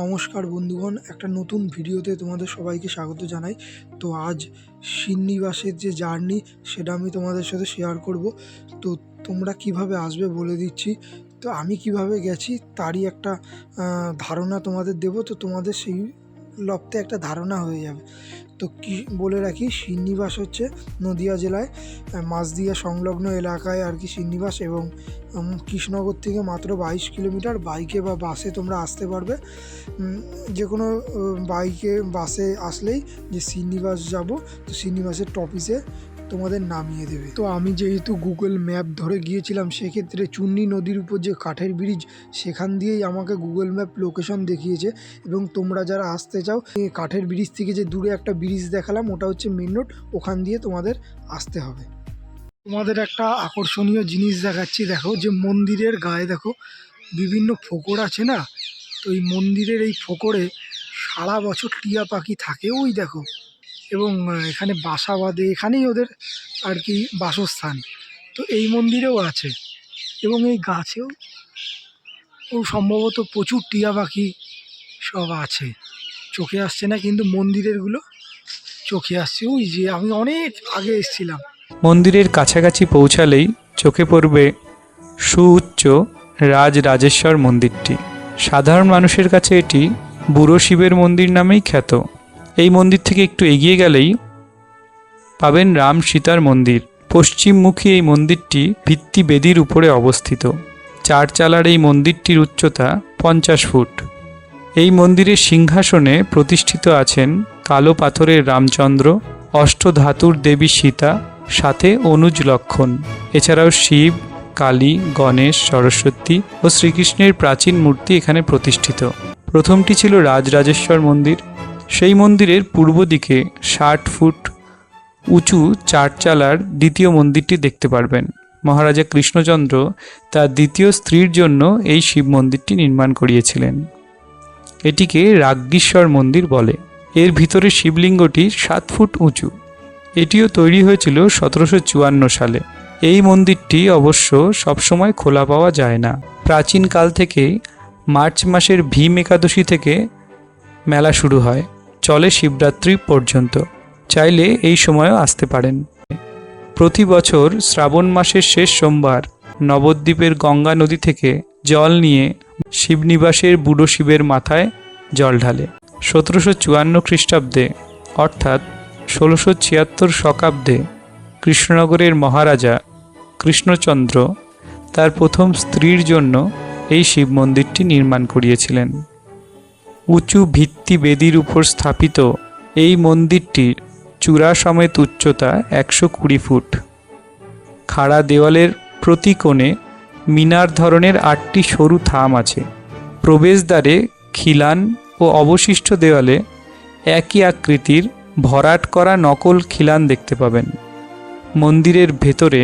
নমস্কার বন্ধুগণ, একটা নতুন ভিডিওতে তোমাদের সবাইকে স্বাগত জানাই। তো আজ সিন্নিবাসের যে জার্নি, সেটা আমি তোমাদের সাথে শেয়ার করব। তো তোমরা কীভাবে আসবে বলে দিচ্ছি। তো আমি কীভাবে গেছি, তারই একটা ধারণা তোমাদের দেব। তো তোমাদের সেই লপ্তে একটা ধারণা হয়ে যাবে। তো কি বলে রাখি, সিন্নিবাস হচ্ছে নদিয়া জেলায় মাঝদিয়া সংলগ্ন এলাকায় আর কি শ্রীনিবাস এবং কৃষ্ণনগর থেকে মাত্র বাইশ কিলোমিটার। বাইকে বা বাসে তোমরা আসতে পারবে। যে কোনো বাইকে, বাসে আসলেই যে শ্রীনিবাস যাব, তো শ্রীনিবাসের টপিসে তোমাদের নামিয়ে দেবে। তো আমি যেহেতু গুগল ম্যাপ ধরে গিয়েছিলাম, সেক্ষেত্রে চুন্নি নদীর উপর যে কাঠের ব্রিজ সেখান দিয়েই আমাকে গুগল ম্যাপ লোকেশন দেখিয়েছে এবং তোমরা যারা আসতে চাও এই কাঠের ব্রিজ থেকে যে দূরে একটা ব্রিজ দেখালাম, ওটা হচ্ছে মেন রোড ওখান দিয়ে তোমাদের আসতে হবে। তোমাদের একটা আকর্ষণীয় জিনিস দেখাচ্ছি, দেখো যে মন্দিরের গায়ে দেখো, বিভিন্ন ফোকর আছে না? তো এই মন্দিরের এই ফোকরে সারা বছর টিয়া পাখি থাকে ওই দেখো। এবং এখানে বাসা বাঁধে, এখানেই ওদের আর কি বাসস্থান। তো এই মন্দিরেও আছে এবং এই গাছেও ও সম্ভবত প্রচুর টিয়া পাখি সব আছে। চোখে আসছে না, কিন্তু মন্দিরেরগুলো চোখে আসছে। ওই যে আমি অনেক আগে এসেছিলাম। মন্দিরের কাছাকাছি পৌঁছালেই চোখে পড়বে সুউচ্চ রাজ রাজেশ্বর মন্দিরটি। সাধারণ মানুষের কাছে এটি বুড়ো শিবের মন্দির নামেই খ্যাত। এই মন্দির থেকে একটু এগিয়ে গেলেই পাবেন রাম সীতার মন্দির। পশ্চিমমুখী এই মন্দিরটি ভিত্তি বেদির উপরে অবস্থিত। চার চালার এই মন্দিরটির উচ্চতা পঞ্চাশ ফুট। এই মন্দিরের সিংহাসনে প্রতিষ্ঠিত আছেন কালো পাথরের রামচন্দ্র, অষ্টধাতুর দেবী সীতা, সাথে অনুজ লক্ষণ। এছাড়াও শিব, কালী, গণেশ, সরস্বতী ও শ্রীকৃষ্ণের প্রাচীন মূর্তি এখানে প্রতিষ্ঠিত। প্রথমটি ছিল রাজরাজেশ্বর মন্দির। সেই মন্দিরের পূর্ব দিকে ষাট ফুট উঁচু চারচালার দ্বিতীয় মন্দিরটি দেখতে পারবেন। মহারাজা কৃষ্ণচন্দ্র তার দ্বিতীয় স্ত্রীর জন্য এই শিব মন্দিরটি নির্মাণ করিয়েছিলেন। এটিকে রাজ্ঞীশ্বর মন্দির বলে। এর ভিতরে শিবলিঙ্গটি সাত ফুট উঁচু। এটিও তৈরি হয়েছিল সতেরোশো চুয়ান্ন সালে। এই মন্দিরটি অবশ্য সবসময় খোলা পাওয়া যায় না। প্রাচীনকাল থেকেই মার্চ মাসের ভীম একাদশী থেকে মেলা শুরু হয়। চলে শিবরাত্রি পর্যন্ত। চাইলে এই সময়ও আসতে পারেন। প্রতি বছর শ্রাবণ মাসের শেষ সোমবার নবদ্বীপের গঙ্গা নদী থেকে জল নিয়ে শিবনিবাসের বুড়ো শিবের মাথায় জল ঢালে। সতেরোশো চুয়ান্ন খ্রিস্টাব্দে, অর্থাৎ ষোলোশো ছিয়াত্তর শকাব্দে কৃষ্ণনগরের মহারাজা কৃষ্ণচন্দ্র তার প্রথম স্ত্রীর জন্য এই শিব মন্দিরটি নির্মাণ করিয়েছিলেন। উঁচু ভিত্তি বেদির উপর স্থাপিত এই মন্দিরটির চূড়া সমেত উচ্চতা একশো কুড়ি ফুট। খাড়া দেওয়ালের প্রতি কোণে মিনার ধরনের আটটি সরু থাম আছে। প্রবেশদ্বারে খিলান ও অবশিষ্ট দেওয়ালে একই আকৃতির ভরাট করা নকল খিলান দেখতে পাবেন। মন্দিরের ভেতরে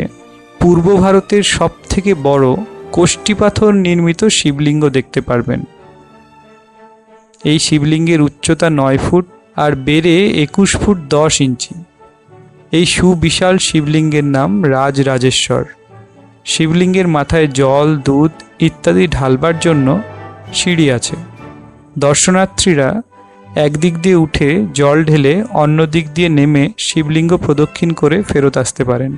পূর্ব ভারতের সবথেকে বড় কোষ্ঠীপাথর নির্মিত শিবলিঙ্গ দেখতে পারবেন। এই শিবলিঙ্গের উচ্চতা নয় ফুট আর বেড়ে একুশ ফুট দশ ইঞ্চি। এই সুবিশাল শিবলিঙ্গের নাম রাজরাজেশ্বর। শিবলিঙ্গের মাথায় জল, দুধ ইত্যাদি ঢালবার জন্য সিঁড়ি আছে। দর্শনার্থীরা একদিক দিয়ে উঠে জল ঢেলে অন্য দিক দিয়ে নেমে শিবলিঙ্গ প্রদক্ষিণ করে ফেরত আসতে পারেন।